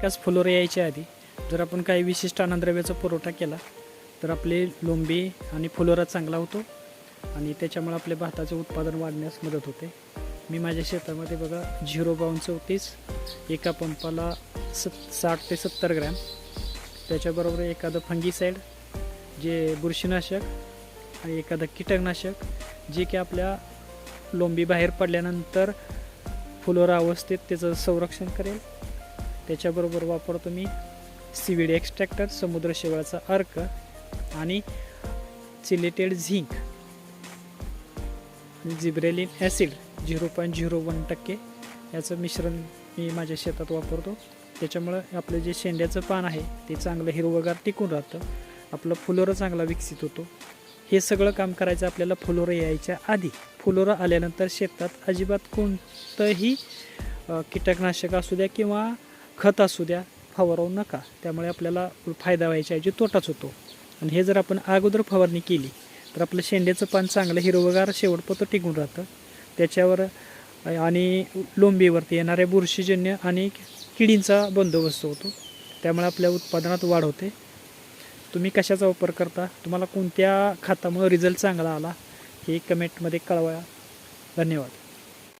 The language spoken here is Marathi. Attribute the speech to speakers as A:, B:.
A: त्याच फुलोरे यायच्या आधी जर आपण काही विशिष्ट अन्नद्रव्याचा पुरवठा केला तर आपले लोंबी आणि फुलोरा चांगला होतो आणि त्याच्यामुळे आपले भाताचे उत्पादन वाढण्यास मदत होते. मी माझ्या शेतामध्ये बघा झिरो बावन्न चौतीस एका पंपाला सत् साठ ते सत्तर ग्रॅम. त्याच्याबरोबर एखादं फंगीसाईड जे बुरशीनाशक आणि एखादं कीटकनाशक जे की आपल्या लोंबी बाहेर पडल्यानंतर फुलोरा अवस्थेत त्याचं संरक्षण करेल. त्याच्याबरोबर वापरतो मी सीविड एक्स्ट्रॅक्टर समुद्र शेवाळाचा अर्क आणि chelated zinc. Gibberellin acid zero point zero one टक्के याचं मिश्रण मी माझ्या शेतात वापरतो. त्याच्यामुळं आपलं जे शेंड्याचं पान आहे ते चांगलं हिरवगार टिकून राहतं. आपलं फुलोरं चांगला विकसित होतो. हे सगळं काम करायचं आपल्याला फुलोरं यायच्या आधी. फुलोरं आल्यानंतर शेतात अजिबात कोणतंही कीटकनाशक असू द्या किंवा खत असू द्या फवारवू नका. त्यामुळे आपल्याला फायदा व्हायच्या ऐवजी तोटाच होतो. आणि हे जर आपण अगोदर फवारणी केली तर आपलं शेंड्याचं पान चांगलं हिरवगार शेवटपतो टिकून राहतं. त्याच्यावर आणि लोंबीवरती येणाऱ्या बुरशीजन्य आणि किडींचा बंदोबस्त होतो. त्यामुळे आपल्या उत्पादनात वाढ होते. तुम्ही कशाचा वापर करता? तुम्हाला कोणत्या खतामुळे रिझल्ट चांगला आला? हे कमेंटमध्ये कळवा. धन्यवाद.